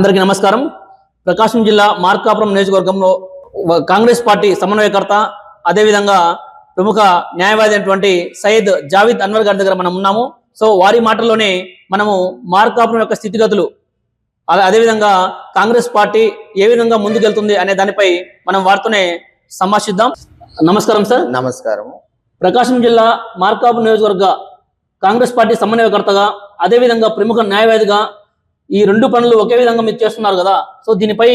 అందరికీ నమస్కారం. ప్రకాశం జిల్లా మార్కాపురం నియోజకవర్గంలో కాంగ్రెస్ పార్టీ సమన్వయకర్త అదేవిధంగా ప్రముఖ న్యాయవాది అయినటువంటి సయ్యద్ జావీద్ అన్వర్ గారి దగ్గర మనం ఉన్నాము. సో వారి మాటల్లోనే మనము మార్కాపురం యొక్క స్థితిగతులు అదేవిధంగా కాంగ్రెస్ పార్టీ ఏ విధంగా ముందుకెళ్తుంది అనే దానిపై మనం వారితోనే సంభాషిద్దాం. నమస్కారం సార్. నమస్కారము ప్రకాశం జిల్లా మార్కాపు నియోజకవర్గ కాంగ్రెస్ పార్టీ సమన్వయకర్తగా అదేవిధంగా ప్రముఖ న్యాయవాదిగా ఈ రెండు పనులు ఒకే విధంగా మీరు చేస్తున్నారు కదా సో దీనిపై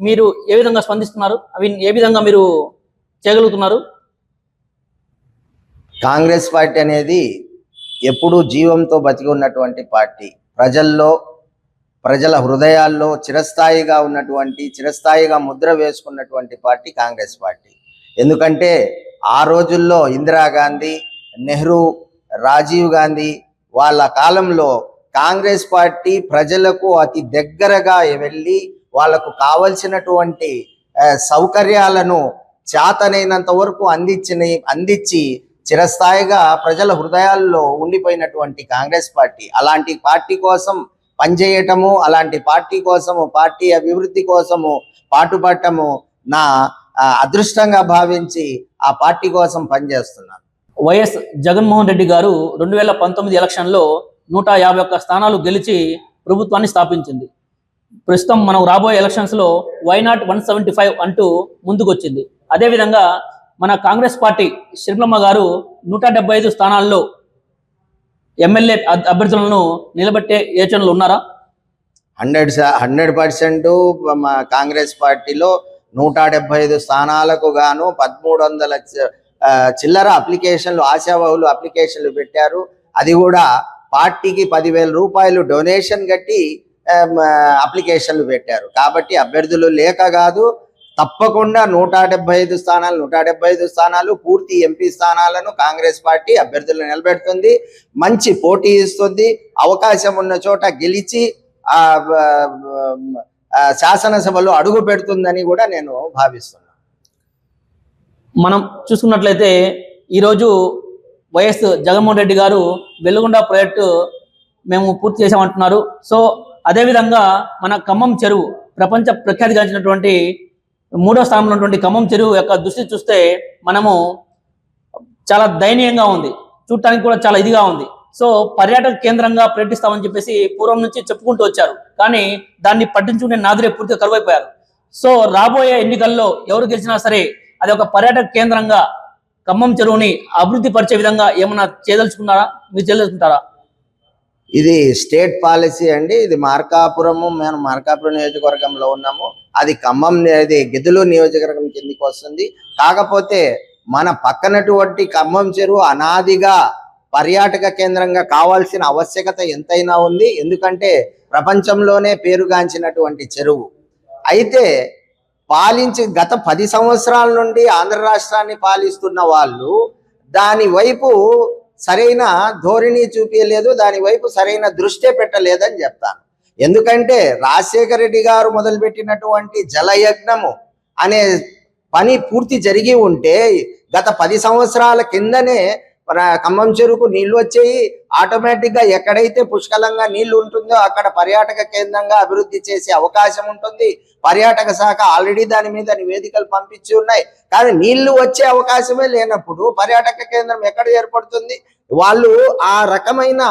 మీరు ఏ విధంగా స్పందిస్తున్నారు? అవి ఏ విధంగా మీరు చేయగలుగుతున్నారు? కాంగ్రెస్ పార్టీ అనేది ఎప్పుడూ జీవంతో బతికి ఉన్నటువంటి పార్టీ. ప్రజల్లో ప్రజల హృదయాల్లో చిరస్థాయిగా ఉన్నటువంటి చిరస్థాయిగా ముద్ర వేసుకున్నటువంటి పార్టీ కాంగ్రెస్ పార్టీ. ఎందుకంటే ఆ రోజుల్లో ఇందిరాగాంధీ నెహ్రూ రాజీవ్ గాంధీ వాళ్ళ కాలంలో కాంగ్రెస్ పార్టీ ప్రజలకు అతి దగ్గరగా వెళ్ళి వాళ్ళకు కావలసినటువంటి సౌకర్యాలను చేతనైనంత వరకు అందించిన అందించి చిరస్థాయిగా ప్రజల హృదయాల్లో ఉండిపోయినటువంటి కాంగ్రెస్ పార్టీ. అలాంటి పార్టీ కోసం పనిచేయటము అలాంటి పార్టీ కోసము పార్టీ అభివృద్ధి కోసము పాటుపడటము నా అదృష్టంగా భావించి ఆ పార్టీ కోసం పనిచేస్తున్నాను. వైఎస్ జగన్మోహన్ రెడ్డి గారు రెండు వేల పంతొమ్మిది ఎలక్షన్లో నూట యాభై ఒక్క స్థానాలు గెలిచి ప్రభుత్వాన్ని స్థాపించింది. ప్రస్తుతం మనం రాబోయే ఎలక్షన్స్లో why not one seventy five అంటూ ముందుకొచ్చింది. అదేవిధంగా మన కాంగ్రెస్ పార్టీ శర్మలమ్మ గారు నూట డెబ్బై ఐదు స్థానాల్లో ఎమ్మెల్యే అభ్యర్థులను నిలబెట్టే యోచనలు ఉన్నారా? హండ్రెడ్ హండ్రెడ్ పర్సెంట్ మా కాంగ్రెస్ పార్టీలో నూట డెబ్బై ఐదు స్థానాలకు గాను పదమూడు వందల చిల్లర అప్లికేషన్లు ఆశావాహులు అప్లికేషన్లు పెట్టారు. అది కూడా పార్టీకి పదివేల రూపాయలు డొనేషన్ కట్టి అప్లికేషన్లు పెట్టారు. కాబట్టి అభ్యర్థులు లేక కాదు తప్పకుండా నూట డెబ్బై ఐదు స్థానాలు నూట డెబ్బై ఐదు స్థానాలు పూర్తి ఎంపీ స్థానాలను కాంగ్రెస్ పార్టీ అభ్యర్థులు నిలబెడుతుంది. మంచి పోటీ ఇస్తుంది. అవకాశం ఉన్న చోట గెలిచి శాసనసభలో అడుగు పెడుతుందని కూడా నేను భావిస్తున్నాను. మనం చూసుకున్నట్లయితే ఈరోజు వైఎస్ జగన్మోహన్ రెడ్డి గారు వెలుగొండ ప్రాజెక్టు మేము పూర్తి చేసామంటున్నారు సో అదేవిధంగా మన ఖమ్మం చెరువు ప్రపంచ ప్రఖ్యాతిగాంచినటువంటి మూడో స్థానంలో ఉన్నటువంటి ఖమ్మం చెరువు యొక్క దృష్టి చూస్తే మనము చాలా దయనీయంగా ఉంది. చూడటానికి కూడా చాలా ఇదిగా ఉంది. సో పర్యాటక కేంద్రంగా ప్రకటిస్తామని చెప్పేసి పూర్వం నుంచి చెప్పుకుంటూ వచ్చారు. కానీ దాన్ని పట్టించుకునే నాదురే పూర్తిగా కరువైపోయారు. సో రాబోయే ఎన్నికల్లో ఎవరు గెలిచినా సరే అది ఒక పర్యాటక కేంద్రంగా ఖమ్మం చెరువుని అభివృద్ధి పరిచే విధంగా ఏమన్నా చేయదలుచుకున్నారా? మీరు చేయదలుచుకుంటారా? ఇది స్టేట్ పాలసీ అండి. ఇది మార్కాపురము మేము మార్కాపురం నియోజకవర్గంలో ఉన్నాము. అది ఖమ్మం ని- ఇది నియోజకవర్గం కిందికి వస్తుంది. కాకపోతే మన పక్కనటువంటి ఖమ్మం చెరువు అనాదిగా పర్యాటక కేంద్రంగా కావాల్సిన ఆవశ్యకత ఎంతైనా ఉంది. ఎందుకంటే ప్రపంచంలోనే పేరుగాంచినటువంటి చెరువు. అయితే పాలించి గత పది సంవత్సరాల నుండి ఆంధ్ర రాష్ట్రాన్ని పాలిస్తున్న వాళ్ళు దాని వైపు సరైన ధోరణి చూపించలేదు దాని వైపు సరైన దృష్టి పెట్టలేదని చెప్తాను. ఎందుకంటే రాజశేఖర రెడ్డి గారు మొదలుపెట్టినటువంటి జలయజ్ఞము అనే పని పూర్తి జరిగి ఉంటే గత పది సంవత్సరాల కిందనే ఖమ్మం చెరువుకు నీళ్ళు వచ్చేయి. ఆటోమేటిక్గా ఎక్కడైతే పుష్కలంగా నీళ్ళు ఉంటుందో అక్కడ పర్యాటక కేంద్రంగా అభివృద్ధి చేసే అవకాశం ఉంటుంది. పర్యాటక శాఖ ఆల్రెడీ దాని మీద నివేదికలు పంపించి ఉన్నాయి. కానీ నీళ్ళు వచ్చే అవకాశమే లేనప్పుడు పర్యాటక కేంద్రం ఎక్కడ ఏర్పడుతుంది? వాళ్ళు ఆ రకమైన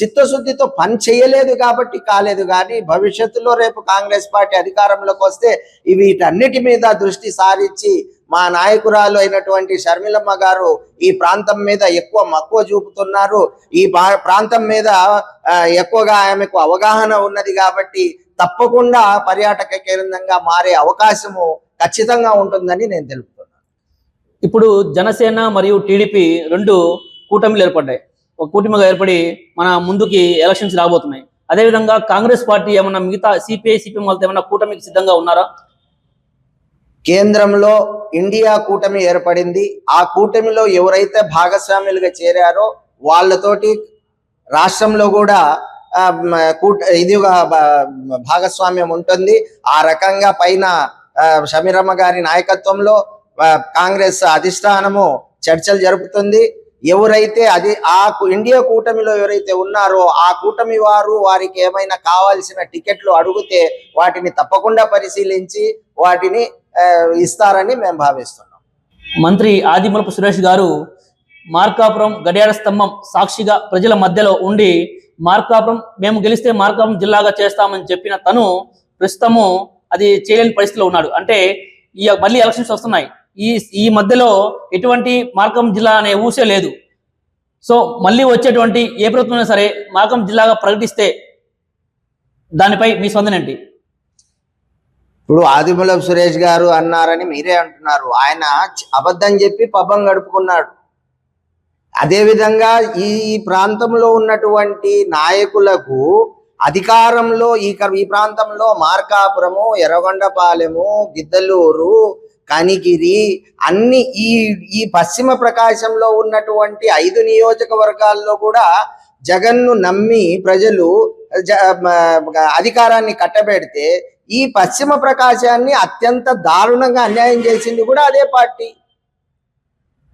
చిత్తశుద్ధితో పని చేయలేదు కాబట్టి కాలేదు. కానీ భవిష్యత్తులో రేపు కాంగ్రెస్ పార్టీ అధికారంలోకి వస్తే వీటన్నిటి మీద దృష్టి సారించి మా నాయకురాలు అయినటువంటి షర్మిలమ్మ గారు ఈ ప్రాంతం మీద ఎక్కువ మక్కువ చూపుతున్నారు. ఈ ప్రాంతం మీద ఎక్కువగా ఆమెకు అవగాహన ఉన్నది కాబట్టి తప్పకుండా పర్యాటక కేంద్రంగా మారే అవకాశము ఖచ్చితంగా ఉంటుందని నేను తెలుపుతున్నాను. ఇప్పుడు జనసేన మరియు టీడీపీ రెండు కూటమిలు ఏర్పడ్డాయి. ఒక కూటమిగా ఏర్పడి మన ముందుకి ఎలక్షన్స్ రాబోతున్నాయి. అదేవిధంగా కాంగ్రెస్ పార్టీ ఏమన్నా మిగతా సిపిఐ సిపిఎం వాళ్ళతో ఏమన్నా కూటమికి సిద్ధంగా ఉన్నారా? కేంద్రంలో ఇండియా కూటమి ఏర్పడింది. ఆ కూటమిలో ఎవరైతే భాగస్వాములుగా చేరారో వాళ్ళతోటి రాష్ట్రంలో కూడా కూట ఇది భాగస్వామ్యం ఉంటుంది. ఆ రకంగా పైన షమీరమ్మ గారి నాయకత్వంలో కాంగ్రెస్ అధిష్టానము చర్చలు జరుపుతుంది. ఎవరైతే అది ఆ ఇండియా కూటమిలో ఎవరైతే ఉన్నారో ఆ కూటమి వారు వారికి ఏమైనా కావాల్సిన టికెట్లు అడిగితే వాటిని తప్పకుండా పరిశీలించి వాటిని ఇస్తారని మేము భావిస్తున్నాం. మంత్రి ఆదిమలపు సురేష్ గారు మార్కాపురం గడియార స్తంభం సాక్షిగా ప్రజల మధ్యలో ఉండి మార్కాపురం మేము గెలిస్తే మార్కాపురం జిల్లాగా చేస్తామని చెప్పిన తను ప్రస్తుతము అది చేయలేని పరిస్థితిలో ఉన్నాడు. అంటే ఈ మళ్ళీ ఎలక్షన్స్ వస్తున్నాయి. ఈ ఈ మధ్యలో ఎటువంటి మార్కాపురం జిల్లా అనే ఊసే లేదు. సో మళ్ళీ వచ్చేటువంటి ఏ ప్రభుత్వం అయినా సరే మార్కాపురం జిల్లాగా ప్రకటిస్తే దానిపై మీ స్పందన ఏంటి? ఇప్పుడు ఆదిమూలపు సురేష్ గారు అన్నారని మీరే అంటున్నారు. ఆయన అబద్ధం చెప్పి పబ్బం గడుపుకున్నాడు. అదేవిధంగా ఈ ప్రాంతంలో ఉన్నటువంటి నాయకులకు అధికారంలో ఈ క- ఈ ప్రాంతంలో మార్కాపురము ఎర్రగొండపాలెము గిద్దలూరు కనిగిరి అన్ని ఈ ఈ పశ్చిమ ప్రకాశంలో ఉన్నటువంటి ఐదు నియోజకవర్గాల్లో కూడా జగన్ను నమ్మి ప్రజలు జ- అధికారాన్ని కట్టబెడితే ఈ పశ్చిమ ప్రకాశాన్ని అత్యంత దారుణంగా అన్యాయం చేసింది కూడా అదే పార్టీ.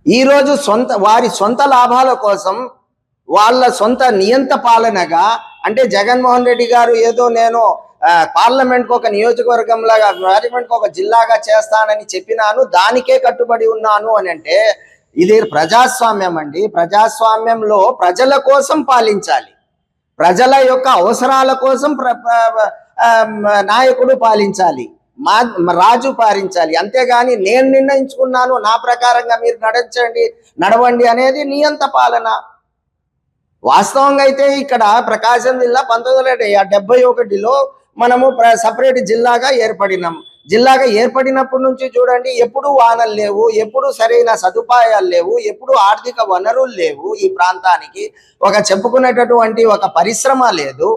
ఈరోజు సొంత వారి సొంత లాభాల కోసం వాళ్ళ సొంత నియంత పాలనగా అంటే జగన్మోహన్ రెడ్డి గారు ఏదో నేను పార్లమెంట్కు ఒక నియోజకవర్గం లాగా ఒక జిల్లాగా చేస్తానని చెప్పినాను దానికే కట్టుబడి ఉన్నాను అని అంటే ఇది ప్రజాస్వామ్యం అండి. ప్రజాస్వామ్యంలో ప్రజల కోసం పాలించాలి. ప్రజల యొక్క అవసరాల కోసం ప్ర- నాయకుడు పాలించాలి. మా రాజు పాలించాలి. అంతేగాని నేను నిర్ణయించుకున్నాను నా ప్రకారంగా మీరు నడచండి నడవండి అనేది నియంత పాలన. వాస్తవంగా అయితే ఇక్కడ ప్రకాశం జిల్లా పంతొమ్మిది వందల డెబ్బై ఒకటిలో మనము సపరేట్ జిల్లాగా ఏర్పడినాం. జిల్లాగా ఏర్పడినప్పటి నుంచి చూడండి ఎప్పుడు వానలు లేవు ఎప్పుడు సరైన సదుపాయాలు లేవు ఎప్పుడు ఆర్థిక వనరులు లేవు ఈ ప్రాంతానికి. ఒక చెప్పుకునేటటువంటి ఒక పరిశ్రమ లేదు.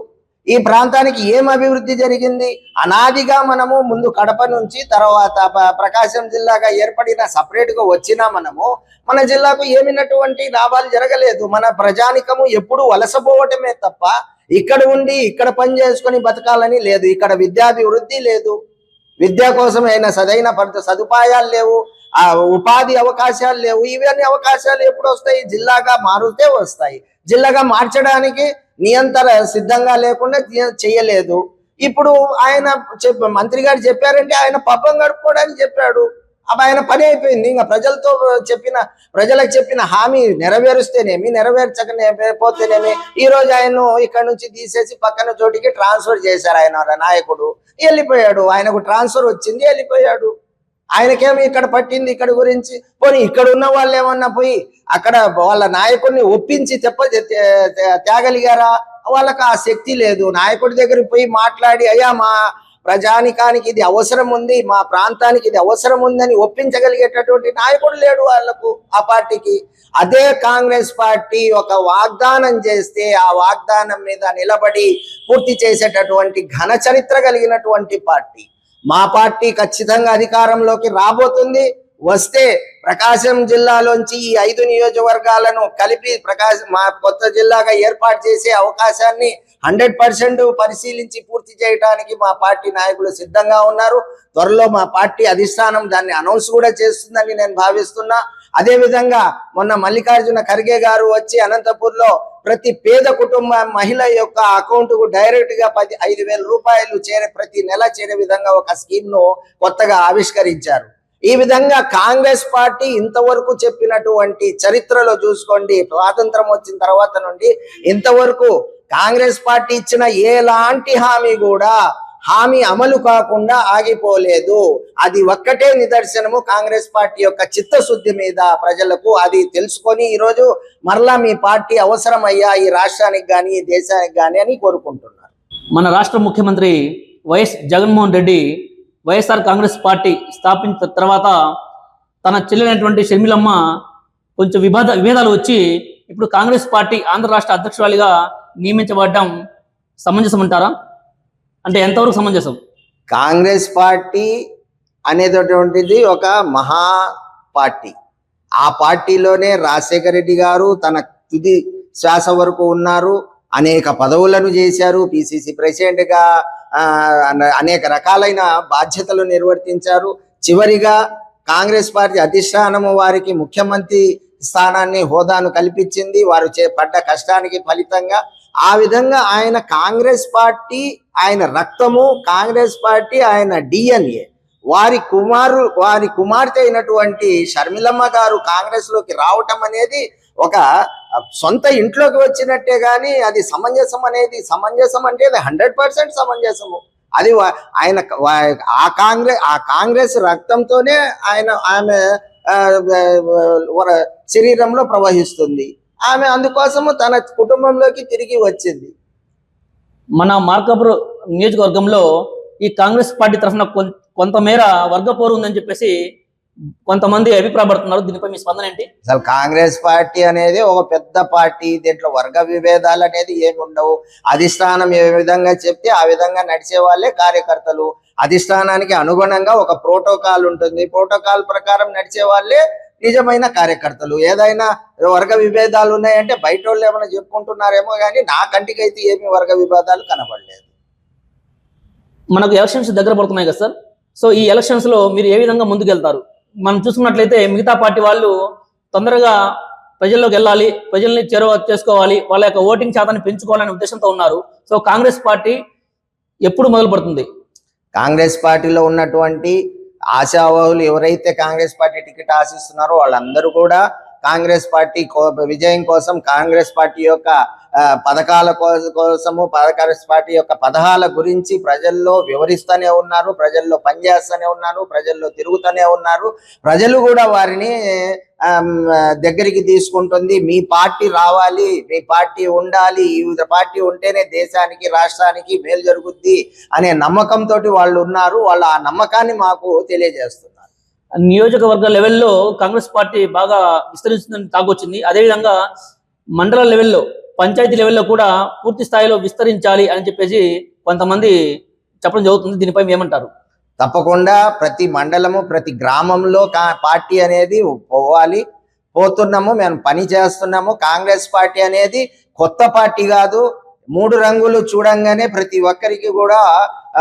ఈ ప్రాంతానికి ఏం అభివృద్ధి జరిగింది? అనాదిగా మనము ముందు కడప నుంచి తర్వాత ప్రకాశం జిల్లాగా ఏర్పడిన సపరేట్గా వచ్చినా మనము మన జిల్లాకు ఏమినటువంటి లాభాలు జరగలేదు. మన ప్రజానికము ఎప్పుడు వలసపోవటమే తప్ప ఇక్కడ ఉండి ఇక్కడ పని చేసుకొని బతకాలని లేదు. ఇక్కడ విద్యాభివృద్ధి లేదు. విద్య కోసం అయిన సదైన సదుపాయాలు లేవు. ఆ ఉపాధి అవకాశాలు లేవు. ఇవన్నీ అవకాశాలు ఎప్పుడు వస్తాయి? జిల్లాగా మారుతే వస్తాయి. జిల్లాగా మార్చడానికి నియంత్ర సిద్ధంగా లేకుండా చేయలేదు. ఇప్పుడు ఆయన చెప్ప మంత్రి గారు చెప్పారంటే ఆయన పబ్బం గడుపుకోవడానికి చెప్పాడు. అప్పుడు ఆయన పని అయిపోయింది. ఇంకా ప్రజలతో చెప్పిన ప్రజలకు చెప్పిన హామీ నెరవేరుస్తేనేమి నెరవేర్చకపోతేనేమి ఈ రోజు ఆయన ఇక్కడ నుంచి తీసేసి పక్కన చోటికి ట్రాన్స్ఫర్ చేశారు ఆయన నాయకుడు. వెళ్ళిపోయాడు. ఆయనకు ట్రాన్స్ఫర్ వచ్చింది వెళ్ళిపోయాడు. ఆయనకేమి ఇక్కడ పట్టింది ఇక్కడ గురించి. పోనీ ఇక్కడ ఉన్న వాళ్ళు ఏమన్నా పోయి అక్కడ వాళ్ళ నాయకుడిని ఒప్పించి చెప్ప తేగలిగారా? వాళ్ళకి ఆ శక్తి లేదు. నాయకుడి దగ్గరికి పోయి మాట్లాడి అయ్యా మా ప్రజానికానికి ఇది అవసరం ఉంది మా ప్రాంతానికి ఇది అవసరం ఉందని ఒప్పించగలిగేటటువంటి నాయకుడు లేడు వాళ్ళకు ఆ పార్టీకి. అదే కాంగ్రెస్ పార్టీ ఒక వాగ్దానం చేస్తే ఆ వాగ్దానం మీద నిలబడి పూర్తి చేసేటటువంటి ఘన చరిత్ర కలిగినటువంటి పార్టీ. మా పార్టీ ఖచ్చితంగా అధికారంలోకి రాబోతుంది. వస్తే ప్రకాశం జిల్లాలోంచి ఈ ఐదు నియోజకవర్గాలను కలిపి ప్రకాశం మా కొత్త జిల్లాగా ఏర్పాటు చేసే అవకాశాన్ని హండ్రెడ్ పర్సెంట్ పరిశీలించి పూర్తి చేయడానికి మా పార్టీ నాయకులు సిద్ధంగా ఉన్నారు. త్వరలో మా పార్టీ అధిష్టానం దాన్ని అనౌన్స్ కూడా చేస్తుందని నేను భావిస్తున్నా. అదే విధంగా మొన్న మల్లికార్జున ఖర్గే గారు వచ్చి అనంతపూర్లో ప్రతి పేద కుటుంబ మహిళ యొక్క అకౌంట్కు డైరెక్ట్గా పది ఐదు వేల రూపాయలు చేరే ప్రతి నెల చేరే విధంగా ఒక స్కీమ్ను కొత్తగా ఆవిష్కరించారు. ఈ విధంగా కాంగ్రెస్ పార్టీ ఇంతవరకు చెప్పినటువంటి చరిత్రలో చూసుకోండి. స్వాతంత్రం వచ్చిన తర్వాత నుండి ఇంతవరకు కాంగ్రెస్ పార్టీ ఇచ్చిన ఎలాంటి హామీ కూడా హామీ అమలు కాకుండా ఆగిపోలేదు. అది ఒక్కటే నిదర్శనము. కాంగ్రెస్ పార్టీ యొక్క చిత్తశుద్ధి మీద ప్రజలకు అది తెలుసుకొని ఈరోజు మరలా మీ పార్టీ అవసరమయ్యా ఈ రాష్ట్రానికి కానీ ఈ దేశానికి కానీ అని కోరుకుంటున్నారు. మన రాష్ట్ర ముఖ్యమంత్రి YS Jaganmohan Reddy YSR Congress party స్థాపించిన తర్వాత తన చెల్లెనటువంటి షర్మిలమ్మ కొంచెం వివాద విభేదాలు వచ్చి ఇప్పుడు కాంగ్రెస్ పార్టీ ఆంధ్ర రాష్ట్ర అధ్యక్షురాలిగా నియమించబడడం సమంజసం అంటారా అంటే ఎంతవరకు సమంజసం? కాంగ్రెస్ పార్టీ అనేటటువంటిది ఒక మహా పార్టీ. ఆ పార్టీలోనే రాజశేఖర రెడ్డి గారు తన తుది శ్వాస వరకు ఉన్నారు. అనేక పదవులను చేశారు. పిసిసి ప్రెసిడెంట్గా అనేక రకాలైన బాధ్యతలు నిర్వర్తించారు. చివరిగా కాంగ్రెస్ పార్టీ అధిష్టానము వారికి ముఖ్యమంత్రి స్థానాన్ని హోదాను కల్పించింది. వారు చే పడ్డ కష్టానికి ఫలితంగా ఆ విధంగా ఆయన కాంగ్రెస్ పార్టీ ఆయన రక్తము కాంగ్రెస్ పార్టీ ఆయన డిఎన్ఏ. వారి కుమారు వారి కుమార్తె అయినటువంటి షర్మిలమ్మ గారు కాంగ్రెస్లోకి రావటం అనేది ఒక సొంత ఇంట్లోకి వచ్చినట్టే కానీ అది సమంజసం అనేది సమంజసం అంటే అది హండ్రెడ్ పర్సెంట్ సమంజసము. అది ఆయన ఆ కాంగ్రెస్ ఆ కాంగ్రెస్ రక్తంతోనే ఆయన ఆమె వర- శరీరంలో ప్రవహిస్తుంది. ఆమె అందుకోసము తన కుటుంబంలోకి తిరిగి వచ్చింది. మన మార్కాపురం నియోజకవర్గంలో ఈ కాంగ్రెస్ పార్టీ తరఫున కొంతమేర వర్గ పోరు ఉందని చెప్పేసి కొంతమంది అభిప్రాయపడుతున్నారు దీనిపై మీ స్పందన ఏంటి? అసలు కాంగ్రెస్ పార్టీ అనేది ఒక పెద్ద పార్టీ. దీంట్లో వర్గ విభేదాలు అనేది ఏమి ఉండవు. అధిష్టానం ఏ విధంగా చెప్తే ఆ విధంగా నడిచే వాళ్ళే కార్యకర్తలు. అధిష్టానానికి అనుగుణంగా ఒక ప్రోటోకాల్ ఉంటుంది. ప్రోటోకాల్ ప్రకారం నడిచే వాళ్ళే నిజమైన కార్యకర్తలు ఏదైనా వర్గ విభేదాలు ఉన్నాయంటే బయట వాళ్ళు ఏమైనా చెప్పుకుంటున్నారేమో కానీ నా కంటికి అయితే ఏమి వర్గ విభేదాలు కనబడలేదు. మనకు ఎలక్షన్స్ దగ్గర పడుతున్నాయి కదా సార్. సో ఈ ఎలక్షన్స్లో మీరు ఏ విధంగా ముందుకెళ్తారు? మనం చూసుకున్నట్లయితే మిగతా పార్టీ వాళ్ళు తొందరగా ప్రజల్లోకి వెళ్ళాలి ప్రజల్ని చేరువ చేసుకోవాలి వాళ్ళ యొక్క ఓటింగ్ శాతాన్ని పెంచుకోవాలనే ఉద్దేశంతో ఉన్నారు. సో కాంగ్రెస్ పార్టీ ఎప్పుడు మొదలు పడుతుంది కాంగ్రెస్ పార్టీలో ఉన్నటువంటి ఆశావాహులు ఎవరైతే కాంగ్రెస్ పార్టీ టికెట్ ఆశిస్తున్నారో వాళ్ళందరూ కూడా కాంగ్రెస్ పార్టీ కో- విజయం కోసం కాంగ్రెస్ పార్టీ యొక్క పథకాల కోసము కాంగ్రెస్ పార్టీ యొక్క పథకాల గురించి ప్రజల్లో వివరిస్తూనే ఉన్నారు ప్రజల్లో పనిచేస్తూనే ఉన్నారు ప్రజల్లో తిరుగుతూనే ఉన్నారు. ప్రజలు కూడా వారిని దగ్గరికి తీసుకుంటుంది. మీ పార్టీ రావాలి మీ పార్టీ ఉండాలి ఈ పార్టీ ఉంటేనే దేశానికి రాష్ట్రానికి మేలు జరుగుద్ది అనే నమ్మకంతో వాళ్ళు ఉన్నారు. వాళ్ళ ఆ నమ్మకాన్ని మాకు తెలియజేస్తున్నారు. నియోజకవర్గ లెవెల్లో కాంగ్రెస్ పార్టీ బాగా విస్తరిస్తుందని తాగొచ్చింది అదేవిధంగా మండల లెవెల్లో పంచాయతీ లెవెల్లో కూడా పూర్తి స్థాయిలో విస్తరించాలి అని చెప్పేసి కొంతమంది చెప్పడం జరుగుతుంది. దీనిపై ఏమంటారు? తప్పకుండా ప్రతి మండలము ప్రతి గ్రామంలో పార్టీ అనేది పోవాలి. పోతున్నాము మేము పని చేస్తున్నాము. కాంగ్రెస్ పార్టీ అనేది కొత్త పార్టీ కాదు. మూడు రంగులు చూడంగానే ప్రతి ఒక్కరికి కూడా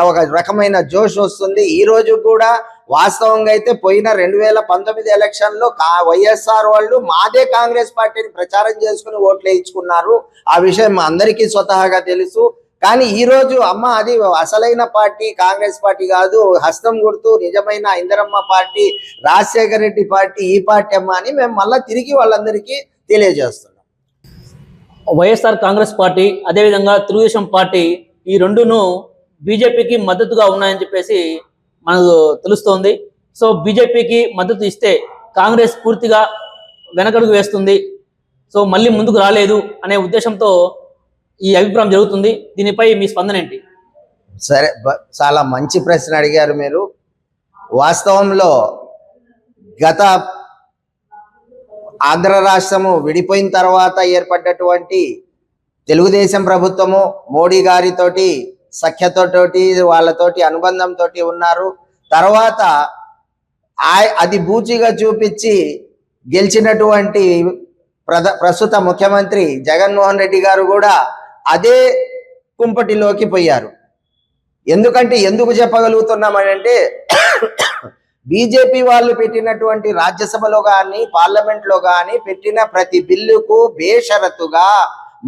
ఒక రకమైన జోష్ వస్తుంది. ఈ రోజు కూడా వాస్తవంగా అయితే పోయిన రెండు వేల పంతొమ్మిది ఎలక్షన్లో కా వైఎస్ఆర్ వాళ్ళు మాదే కాంగ్రెస్ పార్టీని ప్రచారం చేసుకుని ఓట్లు వేయించుకున్నారు. ఆ విషయం అందరికీ స్వతహాగా తెలుసు. కానీ ఈ రోజు అమ్మ అది అసలైన పార్టీ కాంగ్రెస్ పార్టీ కాదు హస్తం గుర్తు నిజమైన ఇందరమ్మ పార్టీ రాజశేఖర రెడ్డి పార్టీ ఈ పార్టీ అమ్మ అని మేము మళ్ళా తిరిగి వాళ్ళందరికీ తెలియజేస్తున్నాం. వైఎస్ఆర్ కాంగ్రెస్ పార్టీ అదేవిధంగా తెలుగుదేశం పార్టీ ఈ రెండును బీజేపీకి మద్దతుగా ఉన్నాయని చెప్పేసి మనకు తెలుస్తోంది. సో బీజేపీకి మద్దతు ఇస్తే కాంగ్రెస్ పూర్తిగా వెనకడుగు వేస్తుంది. సో మళ్ళీ ముందుకు రాలేదు అనే ఉద్దేశంతో ఈ అభిప్రాయం జరుగుతుంది. దీనిపై మీ స్పందన ఏంటి? సరే చాలా మంచి ప్రశ్న అడిగారు మీరు. వాస్తవంలో గత ఆంధ్ర రాష్ట్రము విడిపోయిన తర్వాత ఏర్పడ్డటువంటి తెలుగుదేశం ప్రభుత్వము మోడీ గారితోటి సఖ్యతతోటి వాళ్ళతోటి అనుబంధంతో ఉన్నారు. తర్వాత ఆ- అది బూచిగా చూపించి గెలిచినటువంటి ప్రద ప్రస్తుత ముఖ్యమంత్రి జగన్మోహన్ రెడ్డి గారు కూడా అదే కుంపటిలోకి పోయారు. ఎందుకంటే ఎందుకు చెప్పగలుగుతున్నామని అంటే బీజేపీ వాళ్ళు పెట్టినటువంటి రాజ్యసభలో కానీ పార్లమెంట్లో కానీ పెట్టిన ప్రతి బిల్లుకు బేషరతుగా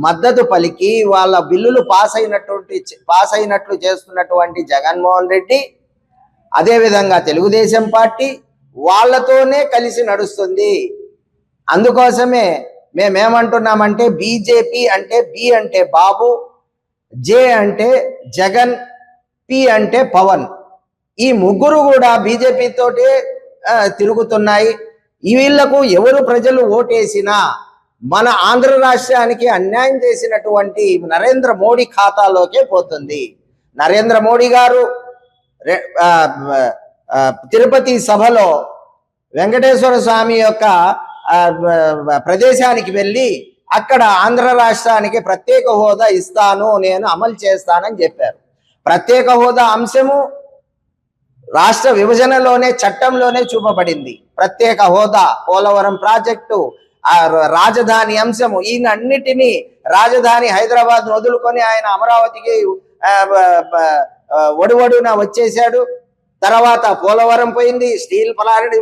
మద్దతు పలికి వాళ్ళ బిల్లులు పాస్ అయినటువంటి పాస్ అయినట్లు చేస్తున్నటువంటి జగన్మోహన్ రెడ్డి అదేవిధంగా తెలుగుదేశం పార్టీ వాళ్ళతోనే కలిసి నడుస్తుంది. అందుకోసమే మేమేమంటున్నామంటే బీజేపీ అంటే బి అంటే బాబు జే అంటే జగన్ పి అంటే పవన్. ఈ ముగ్గురు కూడా బీజేపీతో తిరుగుతున్నాయి. ఈ వీళ్ళకు ఎవరు ప్రజలు ఓటేసినా మన ఆంధ్ర రాష్ట్రానికి అన్యాయం చేసినటువంటి నరేంద్ర మోడీ ఖాతాలోకే పోతుంది. నరేంద్ర మోడీ గారు తిరుపతి సభలో వెంకటేశ్వర స్వామి యొక్క ప్రదేశానికి వెళ్ళి అక్కడ ఆంధ్ర రాష్ట్రానికి ప్రత్యేక హోదా ఇస్తాను నేను అమలు చేస్తానని చెప్పారు. ప్రత్యేక హోదా అంశము రాష్ట్ర విభజనలోనే చట్టంలోనే చూపబడింది. ప్రత్యేక హోదా పోలవరం ప్రాజెక్టు రాజధాని అంశము ఈయనన్నిటినీ రాజధాని హైదరాబాద్ వదులుకొని ఆయన అమరావతికి ఒడివడున వచ్చేసాడు తర్వాత పోలవరం పోయింది స్టీల్ ప్లాంట్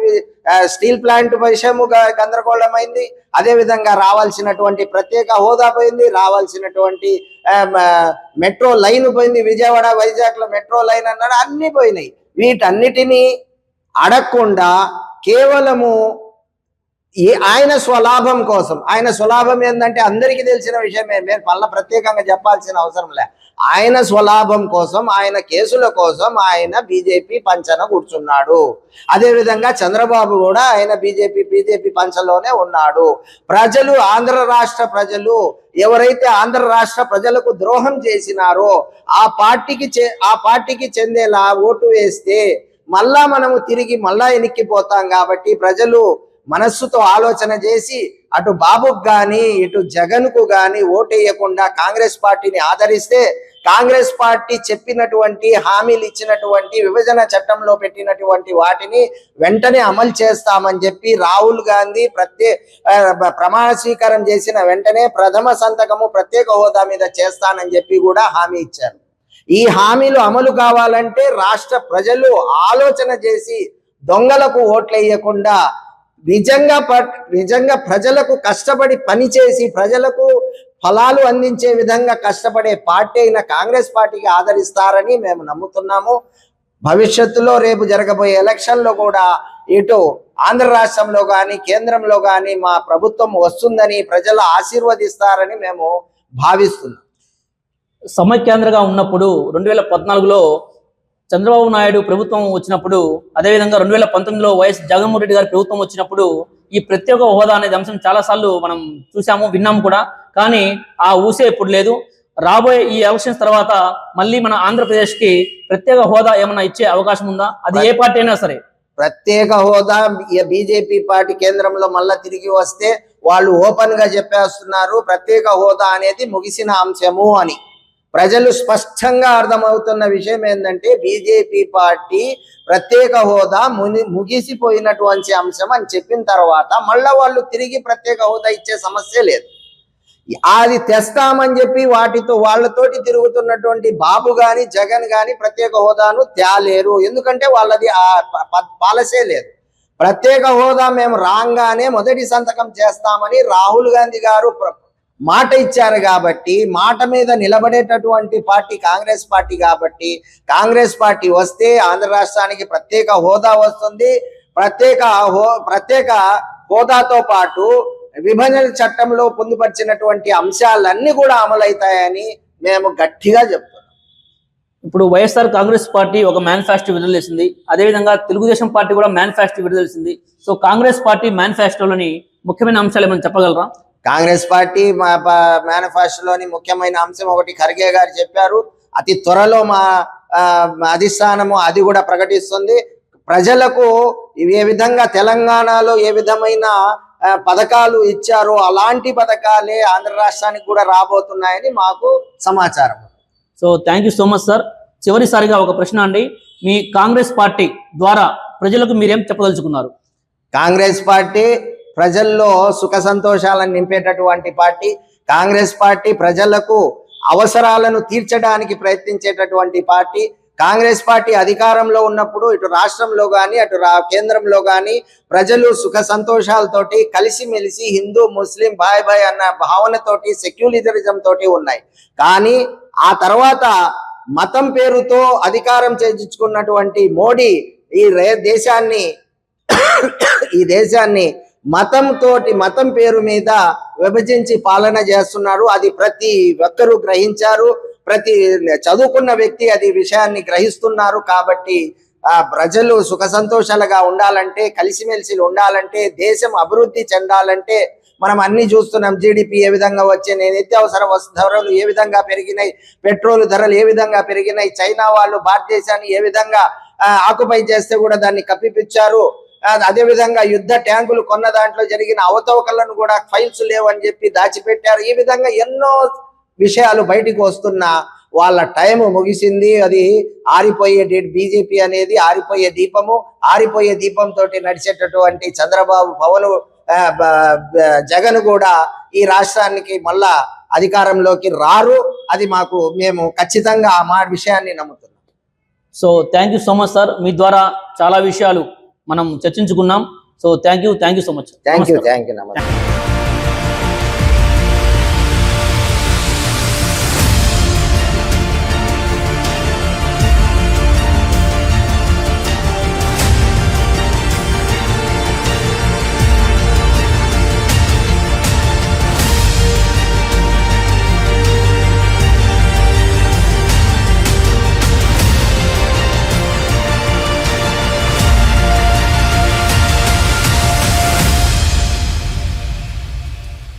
స్టీల్ ప్లాంట్ విషయము గందరగోళమైంది. అదే విధంగా రావాల్సినటువంటి ప్రత్యేక హోదా పోయింది రావాల్సినటువంటి మెట్రో లైన్ పోయింది విజయవాడ వైజాగ్లో మెట్రో లైన్ అన్నాడు అన్ని పోయినాయి. వీటన్నిటినీ అడగకుండా కేవలము ఈ ఆయన స్వలాభం కోసం ఆయన స్వలాభం ఏంటంటే అందరికీ తెలిసిన విషయమే మేము మళ్ళీ ప్రత్యేకంగా చెప్పాల్సిన అవసరం లే. ఆయన స్వలాభం కోసం ఆయన కేసుల కోసం ఆయన బీజేపీ పంచన కూర్చున్నాడు. అదే విధంగా చంద్రబాబు కూడా ఆయన బీజేపీ బీజేపీ పంచలోనే ఉన్నాడు. ప్రజలు ఆంధ్ర రాష్ట్ర ప్రజలు ఎవరైతే ఆంధ్ర రాష్ట్ర ప్రజలకు ద్రోహం చేసినారో ఆ పార్టీకి ఆ పార్టీకి చెందేలా ఓటు వేస్తే మళ్ళా మనము తిరిగి మళ్ళా ఎనిక్కిపోతాం కాబట్టి ప్రజలు మనస్సుతో ఆలోచన చేసి అటు బాబుకు కానీ ఇటు జగన్కు కానీ ఓటేయకుండా కాంగ్రెస్ పార్టీని ఆదరిస్తే కాంగ్రెస్ పార్టీ చెప్పినటువంటి హామీలు ఇచ్చినటువంటి విభజన చట్టంలో పెట్టినటువంటి వాటిని వెంటనే అమలు చేస్తామని చెప్పి రాహుల్ గాంధీ ప్రత్యే ప్రమాణ స్వీకారం చేసిన వెంటనే ప్రథమ సంతకము ప్రత్యేక హోదా మీద చేస్తానని చెప్పి కూడా హామీ ఇచ్చారు. ఈ హామీలు అమలు కావాలంటే రాష్ట్ర ప్రజలు ఆలోచన చేసి దొంగలకు ఓట్లు వేయకుండా నిజంగా నిజంగా ప్రజలకు కష్టపడి పనిచేసి ప్రజలకు ఫలాలు అందించే విధంగా కష్టపడే పార్టీ అయిన కాంగ్రెస్ పార్టీకి ఆదరిస్తారని మేము నమ్ముతున్నాము. భవిష్యత్తులో రేపు జరగబోయే ఎలక్షన్లో కూడా ఇటు ఆంధ్ర రాష్ట్రంలో కానీ కేంద్రంలో కానీ మా ప్రభుత్వం వస్తుందని ప్రజలు ఆశీర్వదిస్తారని మేము భావిస్తున్నాం. సమైక్యాంధ్రగా ఉన్నప్పుడు రెండు వేల పద్నాలుగులో చంద్రబాబు నాయుడు ప్రభుత్వం వచ్చినప్పుడు అదేవిధంగా రెండు వేల పంతొమ్మిదిలో వైఎస్ జగన్మోహన్ రెడ్డి గారి ప్రభుత్వం వచ్చినప్పుడు ఈ ప్రత్యేక హోదా అనేది అంశం చాలాసార్లు మనం చూసాము విన్నాము కూడా. కానీ ఆ ఊసే ఇప్పుడు లేదు. రాబోయే ఈ ఎలక్షన్స్ తర్వాత మళ్ళీ మన ఆంధ్రప్రదేశ్కి ప్రత్యేక హోదా ఏమైనా ఇచ్చే అవకాశం ఉందా? అది ఏ పార్టీ అయినా సరే. ప్రత్యేక హోదా బీజేపీ పార్టీ కేంద్రంలో మళ్ళా తిరిగి వస్తే వాళ్ళు ఓపెన్గా చెప్పేస్తున్నారు ప్రత్యేక హోదా అనేది ముగిసిన అంశము అని. ప్రజలు స్పష్టంగా అర్థమవుతున్న విషయం ఏంటంటే బీజేపీ పార్టీ ప్రత్యేక హోదా ముని ముగిసిపోయినటువంటి అంశం అని చెప్పిన తర్వాత మళ్ళా వాళ్ళు తిరిగి ప్రత్యేక హోదా ఇచ్చే సమస్య లేదు. అది తెస్తామని చెప్పి వాటితో వాళ్ళతోటి తిరుగుతున్నటువంటి బాబు గాని జగన్ గాని ప్రత్యేక హోదాను తేలేరు. ఎందుకంటే వాళ్ళది ఆ పాలసే లేదు. ప్రత్యేక హోదా మేము రాగానే మొదటి సంతకం చేస్తామని రాహుల్ గాంధీ గారు మాట ఇచ్చారు కాబట్టి మాట మీద నిలబడేటటువంటి పార్టీ కాంగ్రెస్ పార్టీ కాబట్టి కాంగ్రెస్ పార్టీ వస్తే ఆంధ్ర రాష్ట్రానికి ప్రత్యేక హోదా వస్తుంది. ప్రత్యేక హో ప్రత్యేక హోదాతో పాటు విభజన చట్టంలో పొందుపరిచినటువంటి అంశాలన్నీ కూడా అమలవుతాయని మేము గట్టిగా చెప్తున్నాం. ఇప్పుడు వైఎస్ఆర్ కాంగ్రెస్ పార్టీ ఒక మేనిఫెస్టో విడుదల చేసింది అదేవిధంగా తెలుగుదేశం పార్టీ కూడా మేనిఫెస్టో విడుదల చేసింది సో కాంగ్రెస్ పార్టీ మేనిఫెస్టోలోని ముఖ్యమైన అంశాలు ఏమైనా చెప్పగలరా? కాంగ్రెస్ పార్టీ మా మేనిఫెస్టోలోని ముఖ్యమైన అంశం ఒకటి ఖర్గే గారు చెప్పారు. అతి త్వరలో మా అధిష్టానము అది కూడా ప్రకటిస్తుంది. ప్రజలకు ఏ విధంగా తెలంగాణలో ఏ విధమైన పథకాలు ఇచ్చారో అలాంటి పథకాలే ఆంధ్ర రాష్ట్రానికి కూడా రాబోతున్నాయని మాకు సమాచారం so thank you so much sir. చివరిసారిగా ఒక ప్రశ్న అండి. మీ కాంగ్రెస్ పార్టీ ద్వారా ప్రజలకు మీరేం చెప్పదలుచుకున్నారు? కాంగ్రెస్ పార్టీ ప్రజల్లో సుఖ సంతోషాలను నింపేటటువంటి పార్టీ కాంగ్రెస్ పార్టీ ప్రజలకు అవసరాలను తీర్చడానికి ప్రయత్నించేటటువంటి పార్టీ. కాంగ్రెస్ పార్టీ అధికారంలో ఉన్నప్పుడు ఇటు రాష్ట్రంలో కానీ అటు రా కేంద్రంలో కానీ ప్రజలు సుఖ సంతోషాలతోటి కలిసిమెలిసి హిందూ ముస్లిం బాయ్ బాయ్ అన్న భావనతోటి సెక్యులరిజం తోటి ఉన్నాయి. కానీ ఆ తర్వాత మతం పేరుతో అధికారం చేజించుకున్నటువంటి మోడీ ఈ రే దేశాన్ని ఈ దేశాన్ని మతం తోటి మతం పేరు మీద విభజించి పాలన చేస్తున్నారు. అది ప్రతి ఒక్కరూ గ్రహించారు. ప్రతి చదువుకున్న వ్యక్తి అది విషయాన్ని గ్రహిస్తున్నారు. కాబట్టి ఆ ప్రజలు సుఖ సంతోషాలుగా ఉండాలంటే కలిసిమెలిసి ఉండాలంటే దేశం అభివృద్ధి చెందాలంటే మనం అన్ని చూస్తున్నాం. జీడిపి ఏ విధంగా వచ్చే నిత్యావసర వస్తు ధరలు ఏ విధంగా పెరిగినాయి పెట్రోల్ ధరలు ఏ విధంగా పెరిగినాయి చైనా వాళ్ళు భారతదేశాన్ని ఏ విధంగా ఆకుపై చేస్తే కూడా దాన్ని కప్పిపిచ్చారు. అదేవిధంగా అదే విధంగా యుద్ధ ట్యాంకులు కొన్న దాంట్లో జరిగిన అవతవకలను కూడా ఫైల్స్ లేవని చెప్పి దాచిపెట్టారు. ఈ విధంగా ఎన్నో విషయాలు బయటికి వస్తున్నా వాళ్ళ టైం ముగిసింది. అది ఆరిపోయే బీజేపీ అనేది ఆరిపోయే దీపము ఆరిపోయే దీపంతో నడిచేటటువంటి చంద్రబాబు పవన్ జగన్ కూడా ఈ రాష్ట్రానికి మళ్ళా అధికారంలోకి రారు. అది మాకు మేము ఖచ్చితంగా ఆ మా విషయాన్ని నమ్ముతున్నాం. So thank you so much sir మీ ద్వారా చాలా విషయాలు మనం చర్చించుకున్నాం. So thank you thank you so much thank you thank you